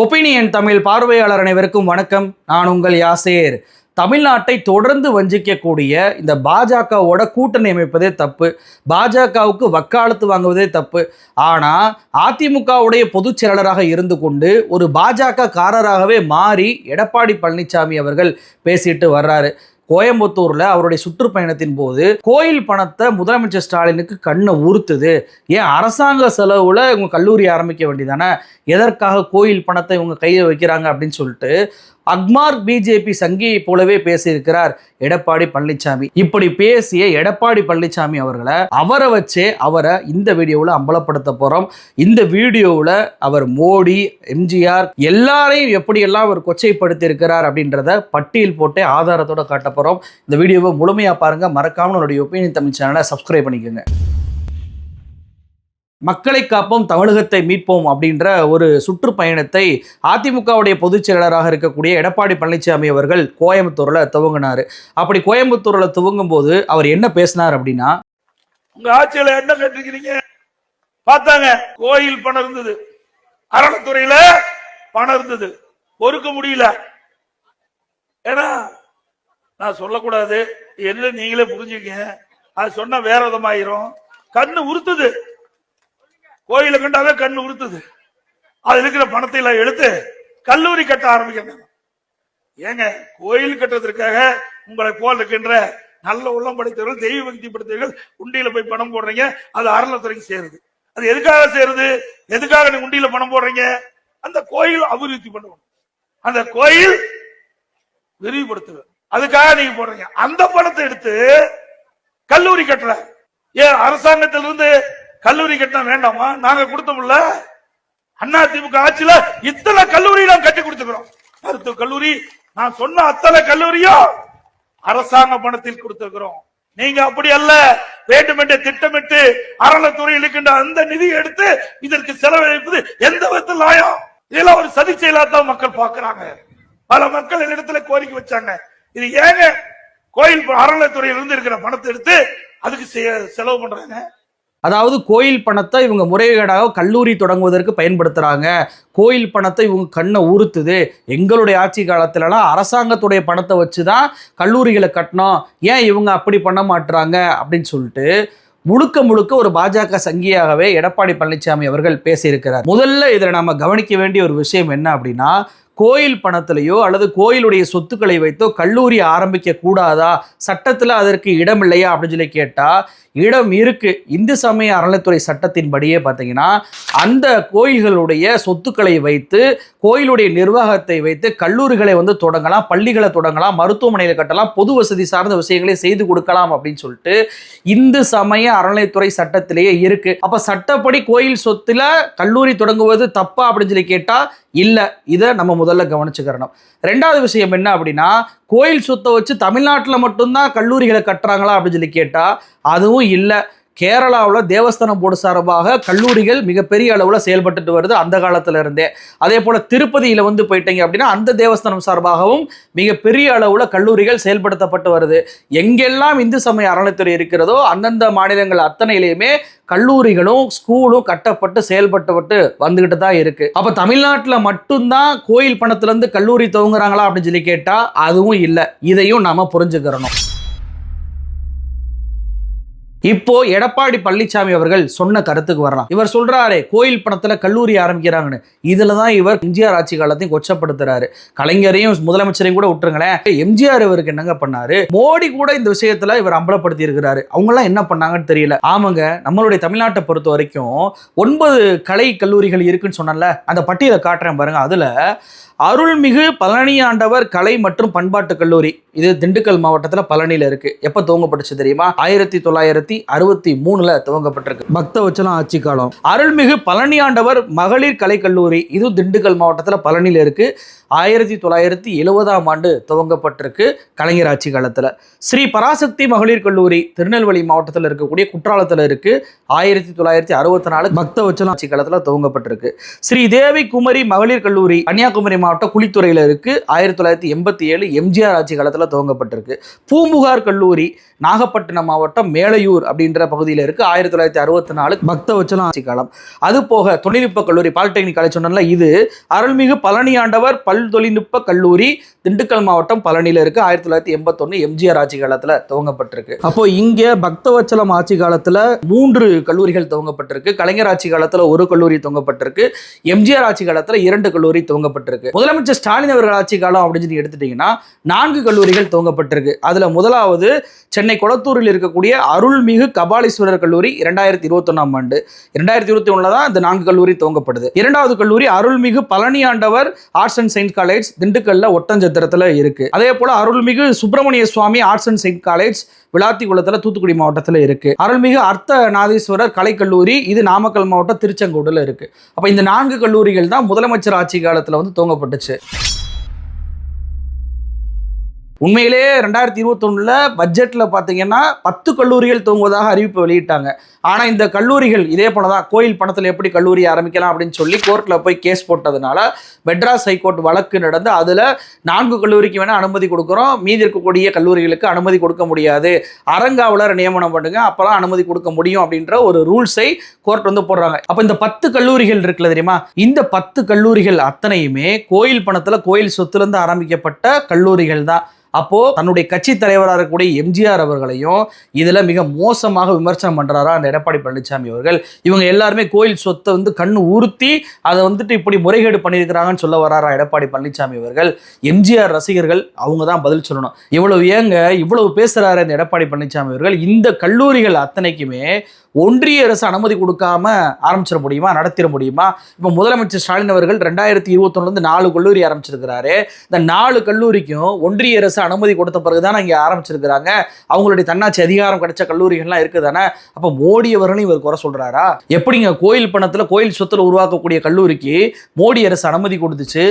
Opinion Tamil பார்வையாளர் அனைவருக்கும் வணக்கம். நான் உங்கள் யாசேர். தமிழ்நாட்டை தொடர்ந்து வஞ்சிக்கக்கூடிய இந்த பாஜகவோட கூட்டணி அமைப்பதே தப்பு. பாஜகவுக்கு வக்காலத்து வாங்குவதே தப்பு. ஆனால் அதிமுகவுடைய பொதுச் செயலாளராக இருந்து கொண்டு ஒரு பாஜக காரராகவே மாறி எடப்பாடி பழனிசாமி அவர்கள் பேசிட்டு வர்றாரு. கோயம்புத்தூர்ல அவருடைய சுற்றுப்பயணத்தின் போது கோயில் பணத்தை முதலமைச்சர் ஸ்டாலினுக்கு கண்ணை உறுத்துது ஏன் அரசாங்க செலவுல இவங்க கல்லூரி ஆரம்பிக்க வேண்டியதானே? எதற்காக கோயில் பணத்தை இவங்க கையில் வைக்கிறாங்க அப்படின்னு சொல்லிட்டு அக்மார் பிஜேபி சங்கியை போலவே பேசியிருக்கிறார் எடப்பாடி பழனிசாமி இப்படி பேசிய எடப்பாடி பழனிசாமி அவர்களை அவரை வச்சே அவரை இந்த வீடியோவில் அம்பலப்படுத்த போகிறோம் இந்த வீடியோவில் அவர் மோடி எம்ஜிஆர் எல்லாரையும் எப்படியெல்லாம் அவர் கொச்சைப்படுத்தி இருக்கிறார் அப்படின்றத பட்டியல் போட்டே ஆதாரத்தோட காட்ட போகிறோம் இந்த வீடியோவை முழுமையாக பாருங்க. மறக்காமல் என்னுடைய ஒப்பீனியன் தமிழ் சேனலை சப்ஸ்கிரைப் பண்ணிக்கோங்க. மக்களை காப்போம் தமிழகத்தை மீட்போம் அப்படின்ற ஒரு சுற்றுப்பயணத்தை அதிமுகவுடைய பொதுச் செயலாளராக இருக்கக்கூடிய எடப்பாடி பழனிசாமி அவர்கள் கோயம்புத்தூரில் துவங்கினார். அப்படி கோயம்புத்தூரில் துவங்கும் போது அவர் என்ன பேசினார் அப்படின்னா உங்க ஆட்சியில என்ன கேட்டிருக்கிறீங்க? பார்த்தாங்க கோயில் பணம் இருந்தது. அறநிலைத்துறையில பணம் இருந்தது. பொறுக்க முடியல. ஏன்னா நான் சொல்லக்கூடாது. என்ன நீங்களே புரிஞ்சுக்கங்க. அது சொன்னா வேற விதமாயிரும். கண்ணு உறுத்துது. கோயில கண்டாவே கண்ணு உறுத்துது. அது இருக்கிற பணத்தை எல்லாம் எடுத்து கல்லூரி கட்ட ஆரம்பிக்கிறாங்க. ஏங்க கோயில் கட்டுறதுக்காக உங்களை போல் இருக்கின்ற நல்ல உள்ளம் படைத்தவர்கள் தெய்வ பக்தி படைத்தவர்கள் உண்டியில போய் பணம் போடுறீங்க. அது அறநிலத்துறைக்கு சேருது. அது எதுக்காக சேருது? எதுக்காக நீங்க உண்டியில பணம் போடுறீங்க? அந்த கோயில் அபிவிருத்தி பண்ணுவோம் அந்த கோயில் விரிவுபடுத்துவேன் அதுக்காக நீங்க போடுறீங்க. அந்த பணத்தை எடுத்து கல்லூரி கட்டுற. ஏன் அரசாங்கத்திலிருந்து கல்லூரி கட்டினா வேண்டாமா? நாங்க கொடுத்தோம்ல அண்ணா திமுக ஆட்சியில இத்தனை கல்லூரி நாம் கட்டி கொடுத்துக்கிறோம். மருத்துவ கல்லூரி நான் சொன்ன அத்தனை கல்லூரியும் அரசாங்க பணத்தில் கொடுத்திருக்கிறோம் நீங்க அப்படி அல்ல. வேண்டுமென்றே திட்டமிட்டு அறநிலைத்துறை இருக்கின்ற அந்த நிதியை எடுத்து இதற்கு செலவழிப்பது எந்த விதத்தில் நியாயம்? இதெல்லாம் ஒரு சதி செயலா மக்கள் பாக்குறாங்க பல மக்கள் என்னிடத்துல கோரிக்கை வச்சாங்க. இது ஏங்க கோயில் அறநிலைத்துறையில இருந்து இருக்கிற பணத்தை எடுத்து அதுக்கு செலவு பண்றாங்க? அதாவது கோயில் பணத்தை இவங்க முறைகேடாக கல்லூரி தொடங்குவதற்கு பயன்படுத்துகிறாங்க கோயில் பணத்தை இவங்க கண்ணை உறுத்துது எங்களுடைய ஆட்சி காலத்திலலாம் அரசாங்கத்துடைய பணத்தை வச்சு தான் கல்லூரிகளை கட்டினோம். ஏன் இவங்க அப்படி பண்ண மாட்டுறாங்க அப்படின்னு சொல்லிட்டு முழுக்க முழுக்க ஒரு பாஜக சங்கியாகவே எடப்பாடி பழனிசாமி அவர்கள் பேசியிருக்கிறார். முதல்ல இதில் நம்ம கவனிக்க வேண்டிய ஒரு விஷயம் என்ன அப்படின்னா கோயில் பணத்திலேயோ அல்லது கோயிலுடைய சொத்துக்களை வைத்தோ கல்லூரி ஆரம்பிக்க கூடாதா சட்டத்தில் அதற்கு இடம் இல்லையா அப்படின்னு சொல்லி கேட்டால் இடம் இருக்கு. இந்து சமய அறநிலைத்துறை சட்டத்தின்படியே பார்த்தீங்கன்னா அந்த கோயில்களுடைய சொத்துக்களை வைத்து கோயிலுடைய நிர்வாகத்தை வைத்து கல்லூரிகளை வந்து தொடங்கலாம் பள்ளிகளை தொடங்கலாம் மருத்துவமனையில் கட்டலாம் பொது வசதி சார்ந்த விஷயங்களை செய்து கொடுக்கலாம் அப்படின்னு சொல்லிட்டு இந்து சமய அறநிலைத்துறை சட்டத்திலேயே இருக்கு. அப்ப சட்டப்படி கோயில் சொத்துல கல்லூரி தொடங்குவது தப்பா அப்படின்னு சொல்லி கேட்டா இல்லை இதை நம்ம முதல்ல கவனிச்சுக்கிறணும். ரெண்டாவது விஷயம் என்ன அப்படின்னா கோயில் சொத்தை வச்சு தமிழ்நாட்டில் மட்டும்தான் கல்லூரிகளை கட்டுறாங்களா அப்படின்னு சொல்லி கேட்டால் அதுவும் இல்லை. கேரளாவில் தேவஸ்தானம் போர்டு சார்பாக கல்லூரிகள் மிகப்பெரிய அளவில் செயல்பட்டுட்டு வருது அந்த காலத்தில் இருந்தே. அதே போல் திருப்பதியில் வந்து போயிட்டீங்க அப்படின்னா அந்த தேவஸ்தானம் சார்பாகவும் மிகப்பெரிய அளவில் கல்லூரிகள் செயல்படுத்தப்பட்டு வருது. எங்கெல்லாம் இந்து சமய அறநிலைத்துறை இருக்கிறதோ அந்தந்த மாநிலங்கள் அத்தனையிலையுமே கல்லூரிகளும் ஸ்கூலும் கட்டப்பட்டு செயல்பட்டுப்பட்டு வந்துகிட்டு தான் இருக்கு. அப்போ தமிழ்நாட்டில் மட்டும்தான் கோயில் பணத்துலேருந்து கல்லூரி துவங்குறாங்களா அப்படின்னு சொல்லி கேட்டால் அதுவும் இல்லை. இதையும் நாம் புரிஞ்சுக்கிறணும். இப்போ எடப்பாடி பழனிசாமி அவர்கள் சொன்ன கருத்துக்கு வரலாம். இவர் சொல்றாரு கோயில் பணத்துல கல்லூரி ஆரம்பிக்கிறாங்கன்னு. இதுல தான் இவர் எம்ஜிஆர் ஆட்சி காலத்தையும் கொச்சப்படுத்துறாரு. கலைஞரையும் முதலமைச்சரையும் கூட விட்டுருங்களேன். எம்ஜிஆர் இவருக்கு என்னங்க பண்ணாரு? மோடி கூட இந்த விஷயத்துல இவர் அம்பலப்படுத்தி இருக்கிறாரு அவங்க எல்லாம் என்ன பண்ணாங்கன்னு தெரியல. ஆமாங்க நம்மளுடைய தமிழ்நாட்டை பொறுத்த வரைக்கும் ஒன்பது கலை கல்லூரிகள் இருக்குன்னு சொன்னல அந்த பட்டியலை காட்டுறேன் பாருங்க. அதுல அருள்மிகு பழனி ஆண்டவர் கலை மற்றும் பண்பாட்டு கல்லூரி. இது திண்டுக்கல் மாவட்டத்தில் பழனியில் இருக்கு. எப்போ துவங்கப்பட்டுச்சு தெரியுமா? ஆயிரத்தி தொள்ளாயிரத்தி அறுபத்தி மூணுல துவங்கப்பட்டிருக்கு. பக்த வச்சலம் ஆட்சி காலம். அருள்மிகு பழனி ஆண்டவர் மகளிர் கலை கல்லூரி. இது திண்டுக்கல் மாவட்டத்தில் பழனியில் இருக்கு. ஆயிரத்தி தொள்ளாயிரத்தி எழுபதாம் ஆண்டு துவங்கப்பட்டிருக்கு கலைஞர் ஆட்சி காலத்தில். ஸ்ரீ பராசக்தி மகளிர் கல்லூரி திருநெல்வேலி மாவட்டத்தில் இருக்கக்கூடிய குற்றாலத்தில் இருக்கு. ஆயிரத்தி தொள்ளாயிரத்தி அறுபத்தி நாலு பக்த வச்சலம் ஆட்சி காலத்தில் துவங்கப்பட்டிருக்கு. ஸ்ரீ தேவி குமரி மகளிர் கல்லூரி கன்னியாகுமரி மாவட்டம் குளித்துறையில் இருக்குது ஆயிரத்தி தொள்ளாயிரத்தி எண்பத்தி ஏழு எம்ஜிஆர் ஆட்சி காலத்தில் துவங்கப்பட்டிருக்கு. பூம்புகார் கல்லூரி நாகப்பட்டினம் மாவட்டம் மேலையூர் அப்படின்ற பகுதியில் இருக்கு. ஆயிரத்தி தொள்ளாயிரத்தி அறுபத்தி நாலு பக்தவச்சலம் ஆட்சி காலம். அது போக தொழில்நுட்ப கல்லூரி பாலிடெக்னிக் காலேஜ் சொன்னல இது அருள்மிகு பழனி ஆண்டவர் பல் தொழில்நுட்ப கல்லூரி திண்டுக்கல் மாவட்டம் பழனியில் இருக்கு. ஆயிரத்தி தொள்ளாயிரத்தி எண்பத்தொன்னு எம்ஜிஆர் ஆட்சி காலத்துல துவங்கப்பட்டிருக்கு. அப்போ இங்கே பக்தவச்சலம் ஆட்சி காலத்துல மூன்று கல்லூரிகள் துவங்கப்பட்டிருக்கு. கலைஞர் ஆட்சி காலத்துல ஒரு கல்லூரி துவங்கப்பட்டிருக்கு. எம்ஜிஆர் ஆட்சி காலத்துல இரண்டு கல்லூரி துவங்கப்பட்டிருக்கு. முதலமைச்சர் ஸ்டாலின் அவர்கள் ஆட்சி காலம் அப்படின்னு சொல்லி எடுத்துட்டீங்கன்னா நான்கு கல்லூரிகள் துவங்கப்பட்டிருக்கு. அதுல முதலாவது சென்னை குளத்தூரில் இருக்கக்கூடிய அருள்மிகு கபாலீஸ்வரர் கல்லூரி இரண்டாயிரத்தி இருபத்தொன்னாம் ஆண்டு. இரண்டாயிரத்தி இருபத்தி ஒன்றில் தான் இந்த நான்கு கல்லூரி துவங்கப்படுது. இரண்டாவது கல்லூரி அருள்மிகு பழனி ஆண்டவர் ஆர்ட்ஸ் அண்ட் சயின்ஸ் காலேஜ் திண்டுக்கல்ல ஒட்டஞ்சத்து நட்சத்திரத்தில் இருக்கு. அதே போல Arulmigu Subramaniya Swami arts and science college விளாத்திக்குளத்துல Thoothukudi மாவட்டத்துல இருக்கு. அருள்மிகு அர்த்த நாதீஸ்வரர் கலைக்கல்லூரி இது நாமக்கல் மாவட்டம் திருச்செங்கோடுல இருக்கு. அப்ப இந்த நான்கு கல்லூரிகள் தான் முதலமைச்சர் ஆட்சி காலத்துல வந்து துவங்கப்பட்டுச்சு. உண்மையிலே ரெண்டாயிரத்தி இருபத்தொன்னில் பட்ஜெட்டில் பார்த்தீங்கன்னா பத்து கல்லூரிகள் துவங்குவதாக அறிவிப்பு வெளியிட்டாங்க. ஆனால் இந்த கல்லூரிகள் இதே போலதான் கோயில் பணத்தில் எப்படி கல்லூரி ஆரம்பிக்கலாம் அப்படின்னு சொல்லி கோர்ட்டில் போய் கேஸ் போட்டதுனால மெட்ராஸ் ஹைகோர்ட் வழக்கு நடந்து அதில் நான்கு கல்லூரிக்கு வேணால் அனுமதி கொடுக்குறோம். மீதி இருக்கக்கூடிய கல்லூரிகளுக்கு அனுமதி கொடுக்க முடியாது. அறங்காவலர் நியமனம் பண்ணுங்க அப்போலாம் அனுமதி கொடுக்க முடியும் அப்படின்ற ஒரு ரூல்ஸை கோர்ட் வந்து போடுறாங்க. அப்போ இந்த பத்து கல்லூரிகள் இருக்குல்ல தெரியுமா? இந்த பத்து கல்லூரிகள் அத்தனையுமே கோயில் பணத்தில் கோயில் சொத்துலேருந்து ஆரம்பிக்கப்பட்ட கல்லூரிகள் தான். அப்போ தன்னுடைய கட்சி தலைவராக இருக்கக்கூடிய எம்ஜிஆர் அவர்களையும் இதில் மிக மோசமாக விமர்சனம் பண்ணுறாரா அந்த எடப்பாடி பழனிசாமி அவர்கள். இவங்க எல்லாருமே கோயில் சொத்தை வந்து கண் ஊர்த்தி அதை வந்துட்டு இப்படி முறைகேடு பண்ணியிருக்கிறாங்கன்னு சொல்ல வராரா எடப்பாடி பழனிசாமி அவர்கள். எம்ஜிஆர் ரசிகர்கள் அவங்க தான் பதில் சொல்லணும். இவ்வளவு ஏங்க இவ்வளவு பேசுகிறாரு இந்த எடப்பாடி பழனிசாமி அவர்கள். இந்த கல்லூரிகள் அத்தனைக்குமே ஒன்றிய அரசு அனுமதி கொடுக்காம ஆரம்பிச்சிட முடியுமா நடத்திட முடியுமா? இப்போ முதலமைச்சர் ஸ்டாலின் அவர்கள் ரெண்டாயிரத்தி இருபத்தொன்னுலேருந்து நாலு கல்லூரி ஆரம்பிச்சிருக்கிறாரு. இந்த நாலு கல்லூரிக்கும் ஒன்றிய அரசு அனுமதி கொடுத்த பிறகு தானே இங்கே ஆரம்பிச்சிருக்கிறாங்க. அவங்களுடைய தன்னாட்சி அதிகாரம் கிடைச்ச கல்லூரிகள்லாம் இருக்குதானே? அப்போ மோடி அவர்களும் இவர் குறை சொல்றாரா? எப்படிங்க கோயில் பணத்தில் கோயில் சொத்துல உருவாக்கக்கூடிய கல்லூரிக்கு மோடி அரசு அனுமதி கொடுத்துச்சு?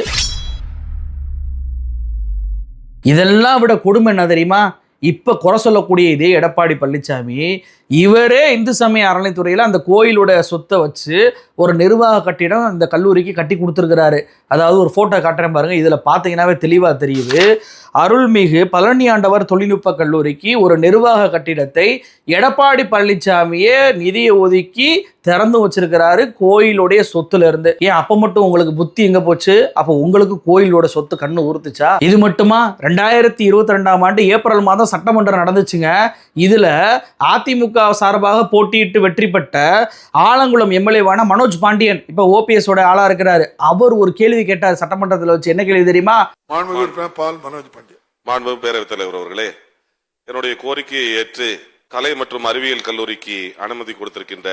இதெல்லாம் விட கொடுமை என்ன தெரியுமா? இப்போ குறை சொல்லக்கூடிய இதே எடப்பாடி பழனிசாமி இவரே இந்து சமய அறநிலைத்துறையில் அந்த கோயிலோட சொத்தை வச்சு ஒரு நிர்வாக கட்டிடம் அந்த கல்லூரிக்கு கட்டி கொடுத்துருக்கிறாரு. அதாவது ஒரு ஃபோட்டோ காட்டுறேன் பாருங்க இதில் பார்த்தீங்கன்னாவே தெளிவாக தெரியுது. அருள்மிகு பழனி ஆண்டவர் தொழில்நுட்ப கல்லூரிக்கு ஒரு நிர்வாக கட்டிடத்தை எடப்பாடி பழனிசாமியே நிதியை ஒதுக்கி திறந்து வச்சிருக்கிறாரு கோயிலுடைய சொத்துல இருந்து. ஏன் அப்ப மட்டும் உங்களுக்கு புத்தி எங்க போச்சு? அப்ப உங்களுக்கு கோயிலோட சொத்து கண்ணு உறுத்துச்சா இது மட்டுமா? ரெண்டாயிரத்தி இருபத்தி ரெண்டாம் ஆண்டு ஏப்ரல் மாதம் சட்டமன்றம் நடந்துச்சுங்க. இதுல அதிமுக சார்பாக போட்டியிட்டு வெற்றி பெற்ற ஆலங்குளம் எம்எல்ஏவான மனோஜ் பாண்டியன் இப்ப ஓபிஎஸ் ஓட ஆளா இருக்கிறாரு. அவர் ஒரு கேள்வி கேட்டார் சட்டமன்றத்துல வச்சு. என்ன கேள்வி தெரியுமா? மாண்புமிகு உறுப்பினர் பால் மனோஜ் பாண்டியன் பேரவைத் தலைவர் அவர்களே என்னுடைய கோரிக்கையை ஏற்று கலை மற்றும் அறிவியல் கல்லூரிக்கு அனுமதி கொடுத்திருக்கின்ற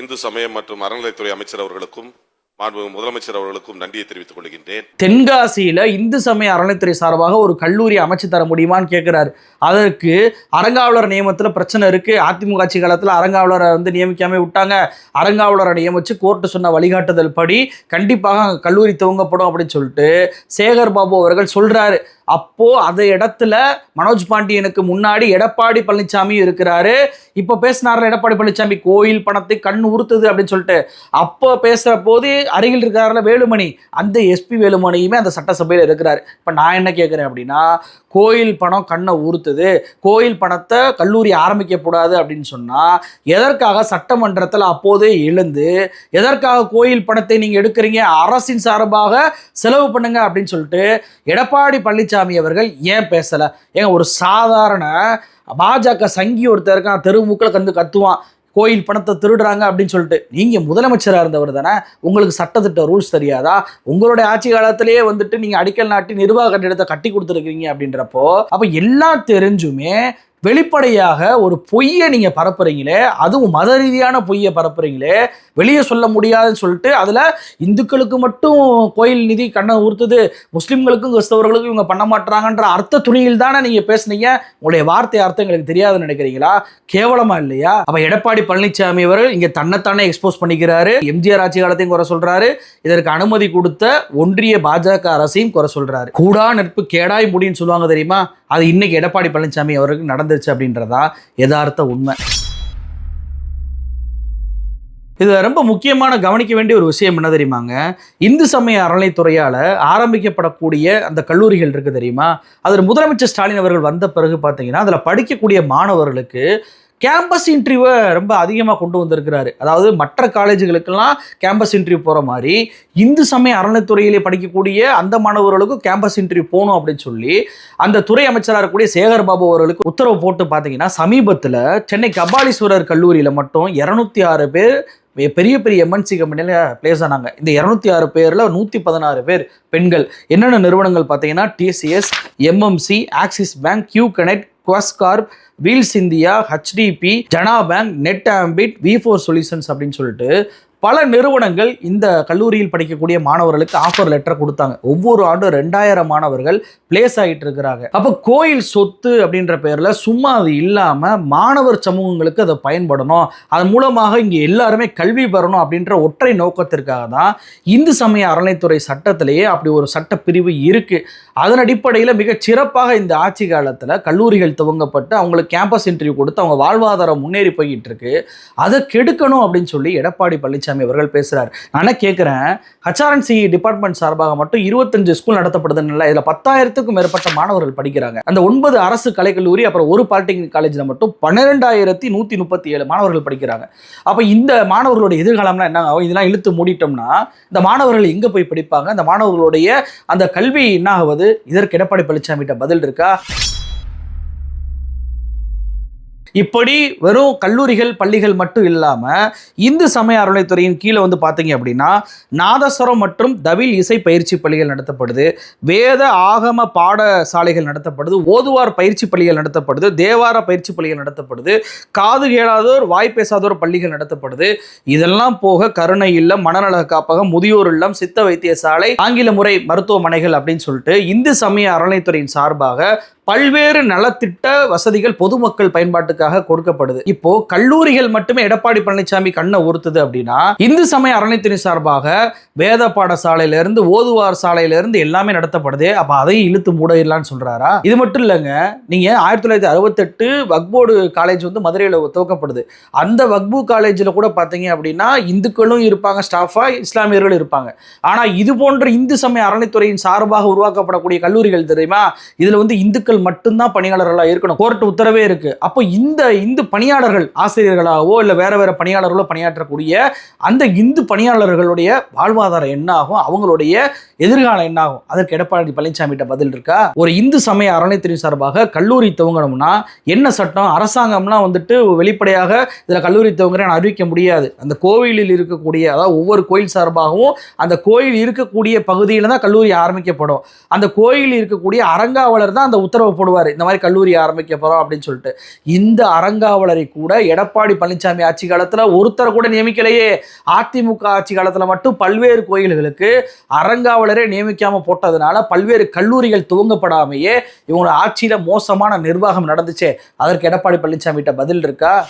இந்து சமயம் மற்றும் அறநிலைத்துறை அமைச்சர் அவர்களுக்கும் மாண்பு முதலமைச்சர் அவர்களுக்கும் நன்றியை தெரிவித்துக் கொள்கின்றேன். தென்காசியில இந்து சமய அறநிலைத்துறை சார்பாக ஒரு கல்லூரி அமைச்சு தர முடியுமான்னு கேட்கிறாரு அதற்கு அறங்காவலர் நியமனத்துல பிரச்சனை இருக்கு. அதிமுக ஆட்சி காலத்துல அறங்காவலரை வந்து நியமிக்காம விட்டாங்க. அறங்காவலரை நியமிச்சு கோர்ட்டு சொன்ன வழிகாட்டுதல் படி கண்டிப்பாக கல்லூரி துவங்கப்படும் அப்படின்னு சொல்லிட்டு சேகர் பாபு அவர்கள் சொல்றாரு. அப்போ அந்த இடத்துல மனோஜ் பாண்டியனுக்கு முன்னாடி எடப்பாடி பழனிசாமியும் இருக்கிறாரு. இப்போ பேசினார்ல எடப்பாடி பழனிசாமி கோயில் பணத்தை கண் உறுத்துது அப்படின்னு சொல்லிட்டு. அப்போ பேசுகிற போது அருகில் இருக்காருல வேலுமணி அந்த எஸ்பி வேலுமணியுமே அந்த சட்டசபையில் இருக்கிறாரு. இப்போ நான் என்ன கேட்குறேன் அப்படின்னா கோயில் பணம் கண்ணை ஊறுத்துது கோயில் பணத்தை கல்லூரி ஆரம்பிக்கக்கூடாது அப்படின்னு சொன்னால் எதற்காக சட்டமன்றத்தில் அப்போதே எழுந்து எதற்காக கோயில் பணத்தை நீங்கள் எடுக்கிறீங்க அரசின் சார்பாக செலவு பண்ணுங்க அப்படின்னு சொல்லிட்டு எடப்பாடி பழனிசாமி அவர்கள் ஏன் பேசலை? ஏங்க ஒரு சாதாரண பாஜக சங்கி ஒருத்தர் இருக்கான் தெருமுக்கில் கந்து கத்துவான் கோயில் பணத்தை திருடுறாங்க அப்படின்னு சொல்லிட்டு. நீங்க முதலமைச்சராக இருந்தவர் தானே? உங்களுக்கு சட்டத்திட்ட ரூல்ஸ் தெரியாதா? உங்களுடைய ஆட்சி காலத்திலேயே வந்துட்டு நீங்க அடிக்கல் நாட்டி நிர்வாக கட்டிடத்தை கட்டி கொடுத்துருக்கீங்க அப்படின்றப்போ அப்போ எல்லாம் தெரிஞ்சுமே வெளிப்படையாக ஒரு பொய்யை நீங்க பரப்புறீங்களே அதுவும் மத ரீதியான பொய்யை பரப்புறீங்களே வெளியே சொல்ல முடியாதுன்னு சொல்லிட்டு அதுல இந்துக்களுக்கு மட்டும் கோயில் நிதி கண்ணை ஊர்த்துது முஸ்லிம்களுக்கும் கிறிஸ்தவர்களுக்கும் இவங்க பண்ண மாட்டாங்கன்ற அர்த்த துணியில் தானே நீங்க பேசுனீங்க? உங்களுடைய வார்த்தை அர்த்தம் எங்களுக்கு தெரியாதுன்னு நினைக்கிறீங்களா? கேவலமா இல்லையா? அப்ப எடப்பாடி பழனிசாமி அவர்கள் இங்க தன்னைத்தானே எக்ஸ்போஸ் பண்ணிக்கிறாரு. எம்ஜிஆர் ஆட்சி காலத்தையும் குறை சொல்றாரு. இதற்கு அனுமதி கொடுத்த ஒன்றிய பாஜக அரசையும் குறை சொல்றாரு. கூடா நட்பு கேடாய் முடின்னு சொல்லுவாங்க தெரியுமா? அது இன்னைக்கு எடப்பாடி பழனிசாமி அவருக்கு நடந்துருச்சு அப்படின்றதா யதார்த்த உண்மை. இது ரொம்ப முக்கியமான கவனிக்க வேண்டிய ஒரு விஷயம் என்ன தெரியுமாங்க? இந்து சமய அறநிலைத்துறையால் ஆரம்பிக்கப்படக்கூடிய அந்த கல்லூரிகள் இருக்குது தெரியுமா? அதில் முதலமைச்சர் ஸ்டாலின் அவர்கள் வந்த பிறகு பார்த்தீங்கன்னா அதில் படிக்கக்கூடிய மாணவர்களுக்கு கேம்பஸ் இன்டர்வியூவை ரொம்ப அதிகமாக கொண்டு வந்திருக்கிறாரு. அதாவது மற்ற காலேஜுகளுக்கெல்லாம் கேம்பஸ் இன்டர்வியூ போகிற மாதிரி இந்து சமய அறநிலைத்துறையிலே படிக்கக்கூடிய அந்த மாணவர்களுக்கும் கேம்பஸ் இன்டர்வியூ போகணும் அப்படின்னு சொல்லி அந்த துறை அமைச்சராக இருக்கக்கூடிய சேகர் பாபு அவர்களுக்கு உத்தரவு போட்டு பார்த்தீங்கன்னா சமீபத்தில் சென்னை கபாலீஸ்வரர் கல்லூரியில் மட்டும் இரநூத்தி ஆறு பேர் பெரிய பெரிய எம்என்சி கம்பெனியில் பிளேஸ் ஆனாங்க. இந்த இரநூத்தி ஆறு பேரில் நூற்றி பதினாறு பேர் பெண்கள். என்னென்ன நிறுவனங்கள் பார்த்தீங்கன்னா TCS MMC Axis bank Q connect Quess Corp Wheels India HDB Jana bank net ambit V four solutions அப்படின்னு சொல்லிட்டு பல நிறுவனங்கள் இந்த கல்லூரியில் படிக்கக்கூடிய மாணவர்களுக்கு ஆஃபர் லெட்டர் கொடுத்தாங்க. ஒவ்வொரு ஆண்டும் ரெண்டாயிரம் மாணவர்கள் பிளேஸ் ஆகிட்டு இருக்கிறாங்க. அப்போ கோயில் சொத்து அப்படின்ற பேரில் சும்மா அது இல்லாமல் மாணவர் சமூகங்களுக்கு அதை பயன்படணும். அதன் மூலமாக இங்கே எல்லாருமே கல்வி பெறணும் அப்படின்ற ஒற்றை நோக்கத்திற்காக தான் இந்து சமய அறநிலைத்துறை சட்டத்திலேயே அப்படி ஒரு சட்ட பிரிவு இருக்குது அதன் அடிப்படையில் மிக சிறப்பாக இந்த ஆட்சி காலத்தில் கல்லூரிகள் துவங்கப்பட்டு அவங்களுக்கு கேம்பஸ் இன்டர்வியூ கொடுத்து அவங்க வாழ்வாதாரம் முன்னேறி போய்கிட்டு இருக்கு. அதை கெடுக்கணும் அப்படின்னு சொல்லி எடப்பாடி பழனிசாமி அவர்கள் பேசுறாரு. நான் கேட்குறேன் ஹச்ஆர்என்சி டிபார்ட்மெண்ட் சார்பாக மட்டும் இருபத்தஞ்சு ஸ்கூல் நடத்தப்படுதுன்னு இதில் பத்தாயிரத்துக்கும் மேற்பட்ட மாணவர்கள் படிக்கிறாங்க. அந்த ஒன்பது அரசு கலைக்கல்லூரி அப்புறம் ஒரு பாலிடெக்னிக் காலேஜில் மட்டும் பன்னிரெண்டாயிரத்தி நூற்றி முப்பத்தி ஏழு மாணவர்கள் படிக்கிறாங்க. அப்போ இந்த மாணவர்களுடைய எதிர்காலம்னா என்ன ஆகும்? இதெல்லாம் இழுத்து மூடிட்டோம்னா இந்த மாணவர்கள் எங்கே போய் படிப்பாங்க? அந்த மாணவர்களுடைய அந்த கல்வி என்ன ஆகுவது இதற்கு எடப்பாடி பழனிசாமிகிட்ட பதில் இருக்கா? இப்படி வெறும் கல்லூரிகள் பள்ளிகள் மட்டும் இல்லாமல் இந்து சமய அறநிலைத்துறையின் கீழே வந்து பார்த்தீங்க அப்படின்னா நாதஸ்வரம் மற்றும் தவில் இசை பயிற்சி பள்ளிகள் நடத்தப்படுது வேத ஆகம பாடசாலைகள் நடத்தப்படுது ஓதுவார் பயிற்சி பள்ளிகள் நடத்தப்படுது தேவார பயிற்சி பள்ளிகள் நடத்தப்படுது காது கேளாதோர் வாய் பேசாதோர் பள்ளிகள் நடத்தப்படுது. இதெல்லாம் போக கருணை இல்லம் மனநல காப்பகம் முதியோர் இல்லம் சித்த வைத்தியசாலை ஆங்கில முறை மருத்துவமனைகள் அப்படின்னு சொல்லிட்டு இந்து சமய அறநிலைத்துறையின் சார்பாக பல்வேறு நலத்திட்ட வசதிகள் பொதுமக்கள் பயன்பாட்டுக்காக கொடுக்கப்படுது. இப்போ கல்லூரிகள் மட்டுமே எடப்பாடி பழனிசாமி கண்ணை ஊர்த்துது அப்படின்னா இந்து சமய அறநிலைத்துறை சார்பாக வேத பாடசாலையில இருந்து ஓதுவார் சாலையில இருந்து எல்லாமே நடத்தப்படுது. அப்ப அதையும் இழுத்து மூடிடலாம்னு சொல்றாரா? இது மட்டும் இல்லைங்க நீங்க ஆயிரத்தி தொள்ளாயிரத்தி அறுபத்தெட்டு வக்போர்டு காலேஜ் வந்து மதுரையில் துவக்கப்படுது. அந்த வக்பு காலேஜில் கூட பார்த்தீங்க அப்படின்னா இந்துக்களும் இருப்பாங்க ஸ்டாஃபா இஸ்லாமியர்களும் இருப்பாங்க. ஆனால் இது போன்ற இந்து சமய அறநிலைத்துறையின் சார்பாக உருவாக்கப்படக்கூடிய கல்லூரிகள் தெரியுமா? இதில் வந்து இந்துக்கள் மட்டும்தான் பணியாளர்களாக இருக்கணும். கோர்ட் உத்தரவே இருக்கு. அப்போ இந்த இந்து பணியாளர்கள் ஆசிரியர்களாகவோ இல்லை வேற வேற பணியாளர்களோ பணியாற்றக்கூடிய அந்த இந்து பணியாளர்களுடைய வாழ்வாதாரம் என்ன ஆகும் அவங்களுடைய எதிர்காலம் என்ன ஆகும் அதற்கு எடப்பாடி பழனிசாமிகிட்ட பதில் இருக்கா? ஒரு இந்து சமய அறநிலைத்துறை சார்பாக கல்லூரி துவங்கணும்னா என்ன சட்டம்? அரசாங்கம்னா வந்துட்டு வெளிப்படையாக இதில் கல்லூரி துவங்குறேன் அறிவிக்க முடியாது. அந்த கோவிலில் இருக்கக்கூடிய அதாவது ஒவ்வொரு கோயில் சார்பாகவும் அந்த கோயில் இருக்கக்கூடிய பகுதியில் தான் கல்லூரி ஆரம்பிக்கப்படும். அந்த கோயில் இருக்கக்கூடிய அரங்காவலர் தான் அந்த உத்தரவு போடுவார். இந்த மாதிரி கல்லூரி ஆரம்பிக்க போகிறோம் அப்படின்னு சொல்லிட்டு. இந்த அறங்காவலரை கூட எடப்பாடி பழனிசாமி ஆட்சி காலத்தில் ஒருத்தரை கூட நியமிக்கலையே. அதிமுக ஆட்சி காலத்தில் மட்டும் பல்வேறு கோயில்களுக்கு அறங்காவலரை நியமிக்காம போட்டதுனால பல்வேறு கல்லூரிகள் துவங்கப்படாமையே இவங்களோட ஆட்சியில் மோசமான நிர்வாகம் நடந்துச்சே. அதற்கு எடப்பாடி பழனிசாமிகிட்ட பதில் இருக்கா?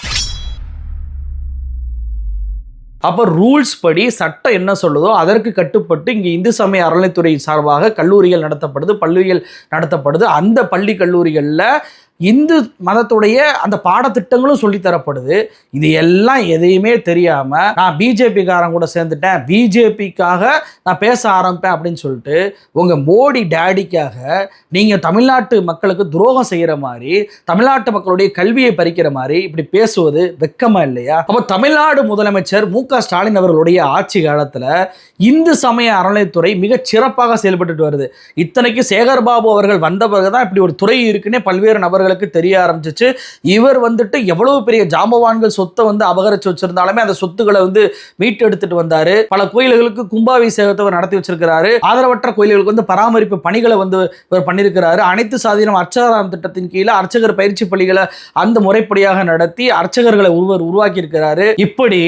அப்போ ரூல்ஸ் படி சட்டம் என்ன சொல்லுதோ அதற்கு கட்டுப்பட்டு இங்கே இந்து சமய அறநிலைத்துறை சார்பாக கல்லூரிகள் நடத்தப்படுது பள்ளிகள் நடத்தப்படுது. அந்த பள்ளி கல்லூரிகளில் இந்து மதத்துடைய அந்த பாடத்திட்டங்களும் சொல்லித் தரப்படுது இது எல்லாம் எதையுமே தெரியாம நான் பிஜேபிக்காரன் கூட சேர்ந்துட்டேன். பிஜேபிக்காக நான் பேச ஆரம்பிப்பேன் அப்படின்னு சொல்லிட்டு உங்க மோடி டேடிக்காக நீங்க தமிழ்நாட்டு மக்களுக்கு துரோகம் செய்யற மாதிரி தமிழ்நாட்டு மக்களுடைய கல்வியை பறிக்கிற மாதிரி இப்படி பேசுவது வெக்கமா இல்லையா? அப்போ தமிழ்நாடு முதலமைச்சர் மு ஸ்டாலின் அவர்களுடைய ஆட்சி காலத்துல இந்து சமய அறநிலைத்துறை மிக சிறப்பாக செயல்பட்டுட்டு வருது. இத்தனைக்கு சேகர் பாபு அவர்கள் வந்த பிறகுதான் இப்படி ஒரு துறை இருக்குன்னே பல்வேறு நபர்கள் அவர்களுக்கு தெரிய ஆரம்பிச்சிச்சு. இவர் வந்துட்டு எவ்வளவு பெரிய ஜாம்பவான்கள் சொத்தை வந்து அபகரிச்சு வச்சிருந்தாலுமே அந்த சொத்துக்களை வந்து மீட்டு எடுத்துட்டு வந்தாரு. பல கோயில்களுக்கு கும்பாபிஷேகத்தை நடத்தி வச்சிருக்கிறாரு. ஆதரவற்ற கோயில்களுக்கு வந்து பராமரிப்பு பணிகளை வந்து இவர் பண்ணியிருக்கிறாரு. அனைத்து சாதீனம் அர்ச்சகராம் திட்டத்தின் கீழே அர்ச்சகர் பயிற்சி பள்ளிகளை அந்த முறைப்படியாக நடத்தி அர்ச்சகர்களை ஒருவர் உருவாக்கி இருக்கிறாரு இப்படி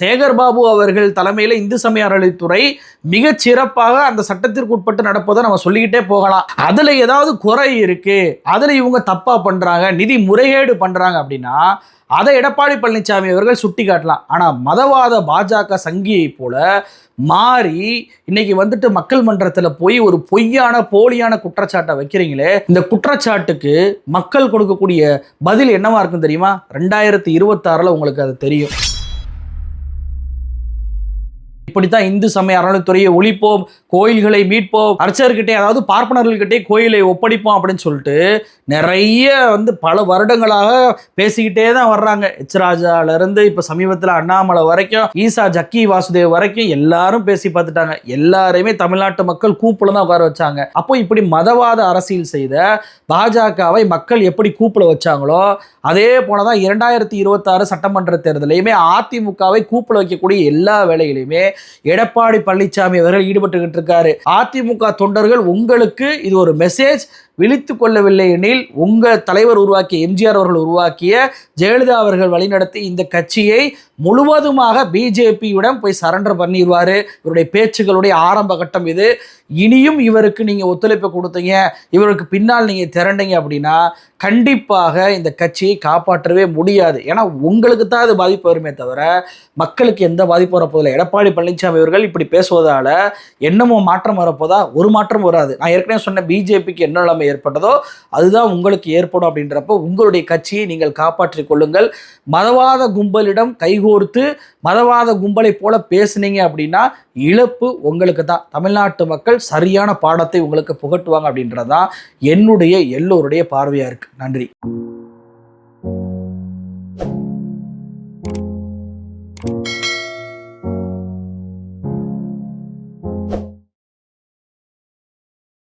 சேகர் பாபு அவர்கள் தலைமையில் இந்து சமய அறநிலைத்துறை மிகச் சிறப்பாக அந்த சட்டத்திற்கு உட்பட்டு நடப்பதை நம்ம சொல்லிக்கிட்டே போகலாம். அதுல ஏதாவது குறை இருக்கு. அதுல இவங்க தப்பா பண்றாங்க நிதி முறைகேடு பண்றாங்க அப்படின்னா அதை எடப்பாடி பழனிசாமி அவர்கள் சுட்டி காட்டலாம். ஆனா மதவாத பாஜக சங்கியை போல மாறி இன்னைக்கு வந்துட்டு மக்கள் மன்றத்துல போய் ஒரு பொய்யான போலியான குற்றச்சாட்டை வைக்கிறீங்களே இந்த குற்றச்சாட்டுக்கு மக்கள் கொடுக்கக்கூடிய பதில் என்னவா இருக்கும் தெரியுமா? ரெண்டாயிரத்தி இருபத்தாறுல உங்களுக்கு அது தெரியும். இப்படித்தான் இந்து சமய அறநிலைத்துறையை ஒழிப்போம் கோயில்களை மீட்போம் அர்ச்சர்கிட்டே அதாவது பார்ப்பனர்கள்கிட்டே கோயிலை ஒப்படைப்போம் அப்படின்னு சொல்லிட்டு நிறைய வந்து பல வருடங்களாக பேசிக்கிட்டே தான் வர்றாங்க. எச்ராஜால இருந்து இப்ப சமீபத்தில் அண்ணாமலை வரைக்கும் ஈசா ஜக்கி வாசுதேவ் வரைக்கும் எல்லாரும் பேசி பார்த்துட்டாங்க. எல்லாரையுமே தமிழ்நாட்டு மக்கள் கூப்பில் தான் உட்கார வச்சாங்க. அப்போ இப்படி மதவாத அரசியல் செய்த பாஜகவை மக்கள் எப்படி கூப்பில் வச்சாங்களோ அதே போலதான் இரண்டாயிரத்தி இருபத்தாறு சட்டமன்ற தேர்தலையுமே அதிமுகவை கூப்பில் வைக்கக்கூடிய எல்லா வேலைகளையுமே எடப்பாடி பழனிசாமி அவர்கள் ஈடுபட்டுக்கிட்டு இருக்காரு. அதிமுக தொண்டர்கள் உங்களுக்கு இது ஒரு மெசேஜ் விழித்து கொள்ளவில்லை எனில் உங்கள் தலைவர் உருவாக்கிய எம்ஜிஆர் அவர்கள் உருவாக்கிய ஜெயலலிதா அவர்கள் வழிநடத்தி இந்த கட்சியை முழுவதுமாக பிஜேபியுடன் போய் சரண்டர் பண்ணிடுவார் இவருடைய பேச்சுகளுடைய ஆரம்ப கட்டம் இது. இனியும் இவருக்கு நீங்கள் ஒத்துழைப்பு கொடுத்தீங்க இவருக்கு பின்னால் நீங்கள் திரண்டீங்க அப்படின்னா கண்டிப்பாக இந்த கட்சியை காப்பாற்றவே முடியாது. ஏன்னா உங்களுக்கு தான் அது பாதிப்பு வருமே தவிர மக்களுக்கு எந்த பாதிப்பு வரப்போதில்லை எடப்பாடி பழனிசாமி அவர்கள் இப்படி பேசுவதால் என்னமோ மாற்றம் வரப்போதா? ஒரு மாற்றம் வராது. நான் ஏற்கனவே சொன்ன பிஜேபிக்கு என்ன நிலைமை ஏற்பட்டதோ அதுதான் உங்களுக்கு ஏற்படும் அப்படின்றப்போ உங்களுடைய கட்சியை நீங்கள் காப்பாற்றிக் கொள்ளுங்கள். மதவாத கும்பலிடம் கைகோர்த்து மதவாத கும்பலை போல பேசுனீங்க அப்படின்னா இழப்பு உங்களுக்கு தான். தமிழ்நாட்டு மக்கள் சரியான பாடத்தை உங்களுக்கு புகட்டுவாங்க அப்படின்றதான் என்னுடைய எல்லோருடைய பார்வையா இருக்கு. நன்றி.